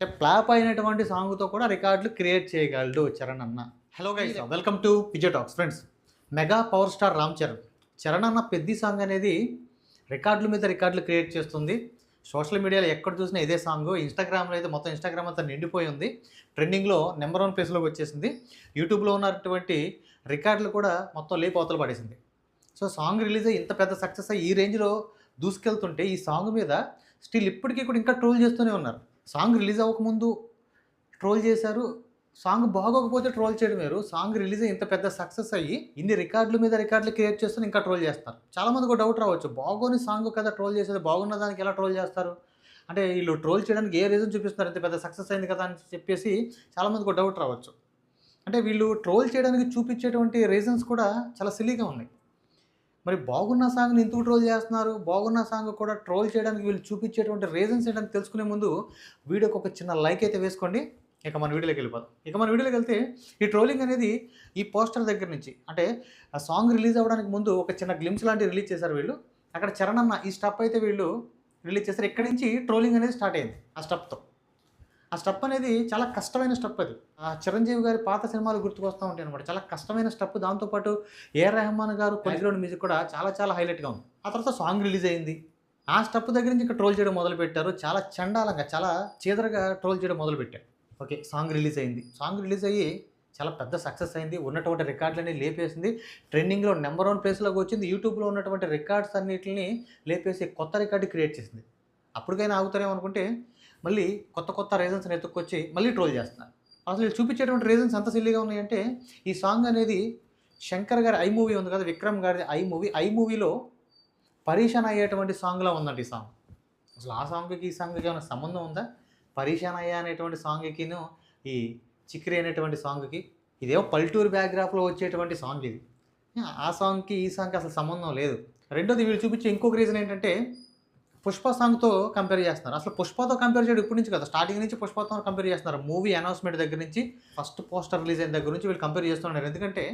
అంటే ఫ్లాప్ అయినటువంటి సాంగ్తో కూడా రికార్డులు క్రియేట్ చేయగలడు చరణ్ అన్న. Hello guys welcome to Vijay talks friends mega power star Ram Charan Charan అన్న పెద్ద సాంగ్ అనేది రికార్డుల మీద రికార్డులు క్రియేట్ చేస్తుంది. సోషల్ మీడియాలో ఎక్కడ చూసినా ఇదే సాంగ్. ఇన్స్టాగ్రామ్లో అయితే మొత్తం ఇన్స్టాగ్రామ్ అంతా నిండిపోయి ఉంది. ట్రెండింగ్లో నెంబర్ వన్ ప్లేస్లోకి వచ్చేసింది. యూట్యూబ్లో ఉన్నటువంటి రికార్డులు కూడా మొత్తం లేపు అవతల పడేసింది. సో సాంగ్ రిలీజ్ అయ్యి ఇంత పెద్ద సక్సెస్ అయ్యి ఈ రేంజ్లో దూసుకెళ్తుంటే ఈ సాంగ్ మీద స్టిల్ ఇప్పటికీ కూడా ఇంకా ట్రోల్ చేస్తూనే ఉన్నారు. సాంగ్ రిలీజ్ అవ్వకముందు ట్రోల్ చేశారు. సాంగ్ బాగోకపోతే ట్రోల్ చేయడం వేరు సాంగ్ రిలీజ్ ఇంత పెద్ద సక్సెస్ అయ్యి ఇన్ని రికార్డుల మీద రికార్డులు క్రియేట్ చేస్తూ ఇంకా ట్రోల్ చేస్తారు. చాలామంది ఒక డౌట్ రావచ్చు. బాగోని సాంగ్ కదా ట్రోల్ చేసేది? బాగున్న దానికి ఎలా ట్రోల్ చేస్తారు? అంటే వీళ్ళు ట్రోల్ చేయడానికి ఏ రీజన్ చూపిస్తున్నారు? ఇంత పెద్ద సక్సెస్ అయింది కదా అని చెప్పేసి చాలామందికి ఒక డౌట్ రావచ్చు. అంటే వీళ్ళు ట్రోల్ చేయడానికి చూపించేటువంటి రీజన్స్ కూడా చాలా సిల్లీగా ఉన్నాయి. మరి బాగున్న సాంగ్ని ఎందుకు ట్రోల్ చేస్తున్నారు? బాగున్న సాంగ్ కూడా ట్రోల్ చేయడానికి వీళ్ళు చూపించేటువంటి రీజన్స్ ఏంటని తెలుసుకునే ముందు వీడియోకి ఒక చిన్న లైక్ అయితే వేసుకోండి. ఇక మన వీడియోలోకి వెళ్ళిపోదాం. ఇక మన వీడియోలోకి వెళ్తే ఈ ట్రోలింగ్ అనేది ఈ పోస్టర్ దగ్గర నుంచి అంటే ఆ సాంగ్ రిలీజ్ అవ్వడానికి ముందు ఒక చిన్న గ్లిమ్స్ లాంటివి రిలీజ్ చేశారు వీళ్ళు. అక్కడ చరణ్ అన్న ఈ స్టప్ అయితే వీళ్ళు రిలీజ్ చేశారు. ఇక్కడి నుంచి ట్రోలింగ్ అనేది స్టార్ట్ అయింది ఆ స్టప్తో ఆ స్టెప్ అనేది చాలా కష్టమైన స్టెప్ అది. ఆ చిరంజీవి గారి పాత సినిమాలు గుర్తుకొస్తూ ఉంటాయి అనమాట చాలా కష్టమైన స్టెప్. దాంతోపాటు ఏ రెహమాన్ గారు బ్యాక్గ్రౌండ్ మ్యూజిక్ కూడా చాలా చాలా హైలైట్గా ఉంది. ఆ తర్వాత సాంగ్ రిలీజ్ అయింది. ఆ స్టెప్ దగ్గర నుంచి ఇంకా ట్రోల్ చేయడం మొదలు పెట్టారు చాలా చండాలంగా చాలా చీదరగా ట్రోల్ చేయడం మొదలు పెట్టారు ఓకే సాంగ్ రిలీజ్ అయింది. సాంగ్ రిలీజ్ అయ్యి చాలా పెద్ద సక్సెస్ అయింది. ఉన్నటువంటి రికార్డులన్నీ లేపేసింది. ట్రెండింగ్లో నెంబర్ వన్ ప్లేస్లోకి వచ్చింది. యూట్యూబ్లో ఉన్నటువంటి రికార్డ్స్ అన్నిటిని లేపేసి కొత్త రికార్డు క్రియేట్ చేసింది. అప్పటికైనా ఆగుతారేమో అనుకుంటే మళ్ళీ కొత్త కొత్త రీజన్స్ని ఎత్తుక్కొచ్చి మళ్ళీ ట్రోల్ చేస్తున్నారు. అసలు వీళ్ళు చూపించేటువంటి రీజన్స్ ఎంత సిల్లీగా ఉన్నాయంటే ఈ సాంగ్ అనేది శంకర్ గారి ఐ మూవీ ఉంది కదా విక్రమ్ గారి ఐ మూవీ ఐ మూవీలో పరీక్షణ అయ్యేటువంటి సాంగ్లా ఉందండి ఈ సాంగ్ అసలు ఆ సాంగ్కి ఈ సాంగ్కి ఏమైనా సంబంధం ఉందా? పరీక్షణ అయ్యా అనేటువంటి సాంగ్కిను ఈ చిక్రి అనేటువంటి సాంగ్కి ఇదేమో పల్టూరు బ్యాక్గ్రాఫ్లో వచ్చేటువంటి సాంగ్ ఇది. ఆ సాంగ్కి ఈ సాంగ్కి అసలు సంబంధం లేదు. రెండోది వీళ్ళు చూపించే ఇంకొక రీజన్ ఏంటంటే పుష్ప సాంగ్తో కంపేర్ చేస్తున్నారు. అసలు పుష్పతో కంపేర్ చేయడం ఇప్పటి నుంచి కదా. స్టార్టింగ్ నుంచి పుష్పతో కంపేర్ చేస్తున్నారు. మూవీ అనౌన్స్మెంట్ దగ్గర నుంచి ఫస్ట్ పోస్టర్ రిలీజ్ అయిన దగ్గర నుంచి వీళ్ళు కంపేర్ చేస్తున్నారు. ఎందుకంటే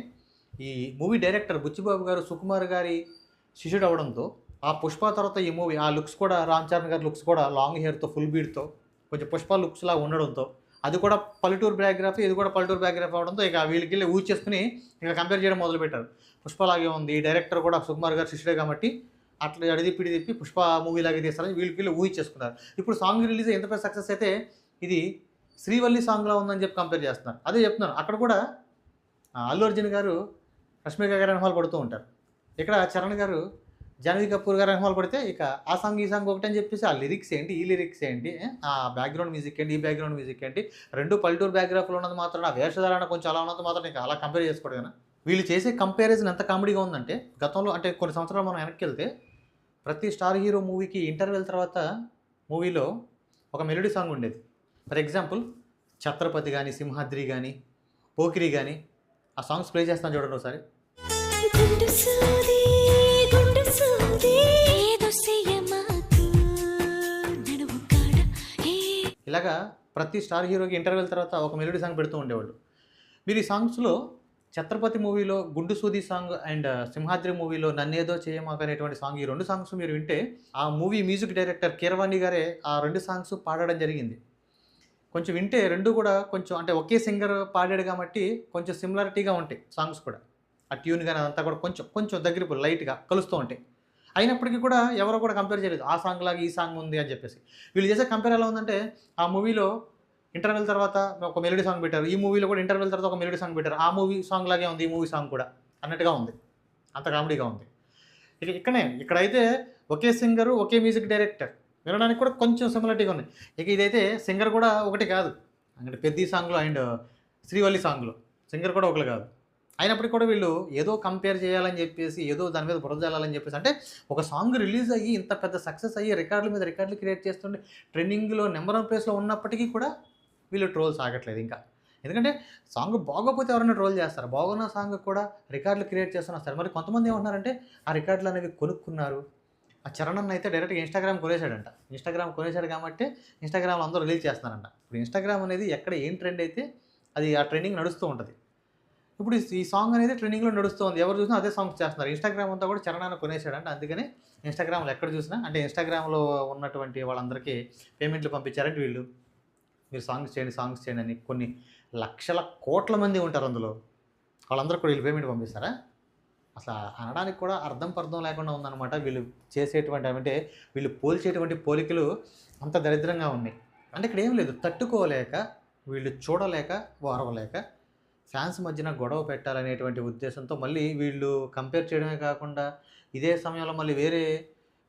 ఈ మూవీ డైరెక్టర్ బుచ్చిబాబు గారు సుకుమార్ గారి శిష్యుడు అవడంతో ఆ పుష్ప తర్వాత ఈ మూవీ ఆ లుక్స్ కూడా రామ్ చరణ్ గారి లుక్స్ కూడా లాంగ్ హెయిర్తో ఫుల్ బీడ్తో కొంచెం పుష్ప లుక్స్ లాగా ఉండడంతో అది కూడా పల్లెటూరు బ్యాక్గ్రాఫ్ ఇది కూడా పల్లెటూరు బ్యాక్గ్రాఫ్ అవడంతో ఇక వీళ్ళకి వెళ్ళి ఊజ్ చేసుకుని ఇక కంపేర్ చేయడం మొదలుపెట్టారు. పుష్పలాగే ఉంది. ఈ డైరెక్టర్ కూడా సుకుమార్ గారు శిష్యుడే కాబట్టి అట్లా అడిది పిడి తిప్పి పుష్ప మూవీ లాగే తీస్తారని వీళ్ళకి వీళ్ళు ఊహించేసుకున్నారు ఇప్పుడు సాంగ్ రిలీజ్ ఎంత పెద్ద సక్సెస్ అయితే ఇది శ్రీవల్లి సాంగ్లో ఉందని చెప్పి కంపేర్ చేస్తున్నారు. అదే చెప్తున్నాను అక్కడ కూడా అల్లు అర్జున్ గారు రష్మిక గారు అనుభవాలు పడుతూ ఉంటారు. ఇక్కడ చరణ్ గారు జాన్వీ కపూర్ గారు అనుభవాలు పడితే ఇక ఆ సాంగ్ ఈ సాంగ్ ఒకటి అని చెప్పేసి ఆ లిరిక్స్ ఏంటి ఈ లిరిక్స్ ఏంటి ఆ బ్యాక్గ్రౌండ్ మ్యూజిక్ ఏంటి ఈ బ్యాక్గ్రౌండ్ మ్యూజిక్ ఏంటి రెండు పల్లెటూరు బ్యాక్గ్రాఫ్లో ఉన్నది మాత్రం ఆ వేషధారణ కొంచెం అలా ఉన్నది మాత్రం ఇంకా అలా కంపేర్ చేసుకోవడం కదా. వీళ్ళు చేసే కంపారిజన్ ఎంత కామెడీగా ఉందంటే గతంలో అంటే కొన్ని సంవత్సరాలు మనం వెనక్కి వెళ్తే ప్రతి స్టార్ హీరో మూవీకి ఇంటర్వెల్ తర్వాత మూవీలో ఒక మెలోడీ సాంగ్ ఉండేది. ఫర్ ఎగ్జాంపుల్ ఛత్రపతి కానీ సింహాద్రి కానీ పోకిరి కానీ ఆ సాంగ్స్ ప్లే చేస్తాను చూడండి ఒకసారి. ఇలాగా ప్రతి స్టార్ హీరోకి ఇంటర్వెల్ తర్వాత ఒక మెలోడీ సాంగ్ పెడుతూ ఉండేవాళ్ళు. మీరు ఈ సాంగ్స్లో ఛత్రపతి మూవీలో గుండు సూది సాంగ్ అండ్ సింహాద్రి మూవీలో నన్నేదో చేయమాక అనేటువంటి సాంగ్ ఈ రెండు సాంగ్స్ మీరు వింటే ఆ మూవీ మ్యూజిక్ డైరెక్టర్ కీరవాణి గారే ఆ రెండు సాంగ్స్ పాడడం జరిగింది. కొంచెం వింటే రెండు కూడా కొంచెం అంటే ఒకే సింగర్ పాడాడు కాబట్టి కొంచెం సిమిలారిటీగా ఉంటాయి సాంగ్స్ కూడా. ఆ ట్యూన్ కానీ అదంతా కూడా కొంచెం కొంచెం దగ్గర లైట్గా కలుస్తూ ఉంటాయి. అయినప్పటికీ కూడా ఎవరో కూడా కంపేర్ చేయలేదు ఆ సాంగ్ లాగా ఈ సాంగ్ ఉంది అని చెప్పేసి. వీళ్ళు చేసే కంపేర్ ఎలా ఉందంటే ఆ మూవీలో ఇంటర్వెల్ తర్వాత ఒక మెలోడీ సాంగ్ పెట్టారు. ఈ మూవీలో కూడా ఇంటర్వెల్ తర్వాత ఒక మెలోడీ సాంగ్ పెట్టారు. ఆ మూవీ సాంగ్ లాగే ఉంది ఈ మూవీ సాంగ్ కూడా. అన్నట్టుగా ఉంది. అంత కామెడీగా ఉంది. ఇక ఇక్కడనే ఇక్కడైతే ఒకే సింగరు ఒకే మ్యూజిక్ డైరెక్టర్ వినడానికి కూడా కొంచెం సిమిలారిటీగా ఉంది. ఇక ఇదైతే సింగర్ కూడా ఒకటి కాదు. అంటే పెద్ద సాంగ్లో అండ్ శ్రీవల్లి సాంగ్లో సింగర్ కూడా ఒకరు కాదు. అయినప్పటికీ కూడా వీళ్ళు ఏదో కంపేర్ చేయాలని చెప్పేసి ఏదో దాని మీద బురద చెప్పేసి అంటే ఒక సాంగ్ రిలీజ్ అయ్యి ఇంత పెద్ద సక్సెస్ అయ్యి రికార్డుల మీద రికార్డులు క్రియేట్ చేస్తుండే ట్రెండింగ్లో నెంబర్ వన్ ప్లేస్లో ఉన్నప్పటికీ కూడా వీళ్ళు ట్రోల్స్ ఆగట్లేదు ఇంకా. ఎందుకంటే సాంగ్ బాగోపోతే ఎవరైనా ట్రోల్ చేస్తారు? బాగున్న సాంగ్ కూడా రికార్డులు క్రియేట్ చేస్తున్నారు సరే మరి కొంతమంది ఏమంటున్నారంటే ఆ రికార్డులు అనేవి కొనుక్కున్నారు. ఆ చరణ్ అన్న అయితే డైరెక్ట్గా ఇన్స్టాగ్రామ్ కొనేశాడంట. ఇన్స్టాగ్రామ్ కొనేశాడు కాబట్టి ఇన్స్టాగ్రామ్లో అందరూ రిలీజ్ చేస్తున్నారంట. ఇప్పుడు ఇన్స్టాగ్రామ్ అనేది ఎక్కడ ఏం ట్రెండ్ అయితే అది ఆ ట్రెండింగ్ నడుస్తూ ఉంటుంది. ఇప్పుడు ఈ- సాంగ్ అనేది ట్రెండింగ్లో నడుస్తుంది ఎవరు చూసినా అదే సాంగ్స్ చేస్తున్నారు. ఇన్స్టాగ్రామ్ అంతా కూడా చరణాన్ని అన్న కొనేశాడంట. అందుకని ఇన్స్టాగ్రామ్లో ఎక్కడ చూసినా అంటే ఇన్స్టాగ్రామ్లో ఉన్నటువంటి వాళ్ళందరికీ పేమెంట్లు పంపించారంటే వీళ్ళు. మీరు సాంగ్స్ చేయండి సాంగ్స్ చేయండి అని కొన్ని లక్షల కోట్ల మంది ఉంటారు అందులో. వాళ్ళందరూ కూడా వీళ్ళు పేమెంట్ పంపిస్తారా? అసలు అనడానికి కూడా అర్థం పర్థం లేకుండా ఉందన్నమాట. వీళ్ళు చేసేటువంటి అంటే వీళ్ళు పోల్చేటువంటి పోలికలు అంత దరిద్రంగా ఉన్నాయి. అంటే ఇక్కడ ఏం లేదు తట్టుకోలేక వీళ్ళు చూడలేక వారవలేక ఫ్యాన్స్ మధ్యన గొడవ పెట్టాలనేటువంటి ఉద్దేశంతో మళ్ళీ వీళ్ళు కంపేర్ చేయడమే కాకుండా ఇదే సమయంలో మళ్ళీ వేరే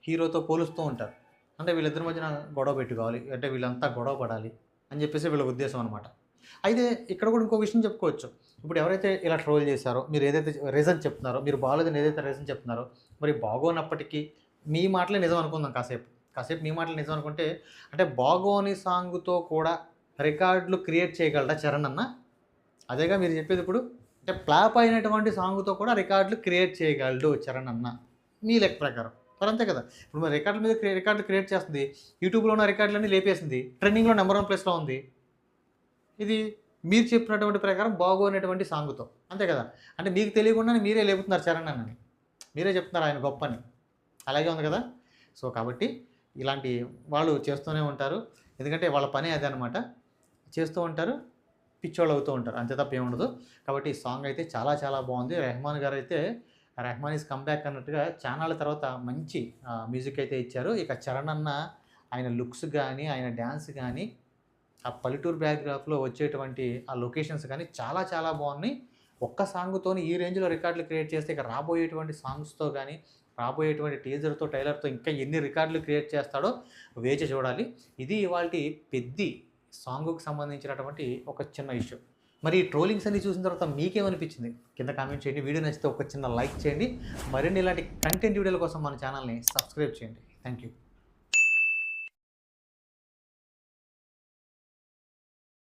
హీరోతో పోలుస్తూ ఉంటారు. అంటే వీళ్ళిద్దరి మధ్యన గొడవ పెట్టుకోవాలి అంటే వీళ్ళంతా గొడవ పడాలి. అని చెప్పేసి వీళ్ళ ఉద్దేశం అనమాట అయితే ఇక్కడ కూడా ఇంకో విషయం చెప్పుకోవచ్చు. ఇప్పుడు ఎవరైతే ఇలా ట్రోల్ చేశారో మీరు ఏదైతే రీజన్ చెప్తున్నారో మీరు బాగోలేదని ఏదైతే రీజన్ చెప్తున్నారో మరి బాగోనప్పటికీ మీ మాటలే నిజం అనుకుందాం కాసేపు. కాసేపు మీ మాటలు నిజం అనుకుంటే అంటే బాగోని సాంగ్తో కూడా రికార్డులు క్రియేట్ చేయగలరా చరణ్ అన్న? అదేగా మీరు చెప్పేది ఇప్పుడు అంటే ప్లాప్ అయినటువంటి సాంగ్తో కూడా రికార్డులు క్రియేట్ చేయగలడు చరణ్ అన్న. మీ లెక్క ప్రకారం. మరి అంతే కదా. ఇప్పుడు మరి రికార్డుల మీద రికార్డులు క్రియేట్ చేస్తుంది. యూట్యూబ్లో ఉన్న రికార్డులన్నీ లేపేసింది. ట్రెండింగ్లో నెంబర్ వన్ ప్లేస్లో ఉంది. ఇది మీరు చెప్పినటువంటి ప్రకారం బాగోనటువంటి సాంగ్తో. అంతే కదా. అంటే మీకు తెలియకుండానే మీరే లేపుతున్నారు చరణ్ అని మీరే చెప్తున్నారు ఆయన గొప్పని. అలాగే ఉంది కదా. సో కాబట్టి ఇలాంటి వాళ్ళు చేస్తూనే ఉంటారు. ఎందుకంటే వాళ్ళ పని అదే అనమాట చేస్తూ ఉంటారు. పిచ్చోళ్ళు అవుతూ ఉంటారు. అంతే తప్ప ఏముండదు కాబట్టి ఈ సాంగ్ అయితే చాలా చాలా బాగుంది. రెహమాన్ గారు అయితే రెహమాన్ ఈస్ కమ్బ్యాక్ అన్నట్టుగా ఛానల్ తర్వాత మంచి మ్యూజిక్ అయితే ఇచ్చారు. ఇక చరణ్ అన్న ఆయన లుక్స్ కానీ ఆయన డ్యాన్స్ కానీ ఆ పల్లెటూరు బ్యాక్గ్రాఫ్లో వచ్చేటువంటి ఆ లొకేషన్స్ కానీ చాలా చాలా బాగున్నాయి. ఒక్క సాంగ్తోని ఈ రేంజ్లో రికార్డులు క్రియేట్ చేస్తే ఇక రాబోయేటువంటి సాంగ్స్తో కానీ రాబోయేటువంటి టీజర్తో టైలర్తో ఇంకా ఎన్ని రికార్డులు క్రియేట్ చేస్తాడో వేచి చూడాలి. ఇది ఇవాళ పెద్ది సాంగ్కి సంబంధించినటువంటి ఒక చిన్న ఇష్యూ మరి ట్రోలింగ్స్ అన్ని చూసిన తర్వాత మీకేమనిపించింది? కింద కామెంట్ చేయండి. వీడియో నచ్చితే ఒక చిన్న లైక్ చేయండి. మరిన్ని ఇలాంటి కంటెంట్ వీడియోల కోసం మన ఛానల్ని సబ్స్క్రైబ్ చేయండి. Thank you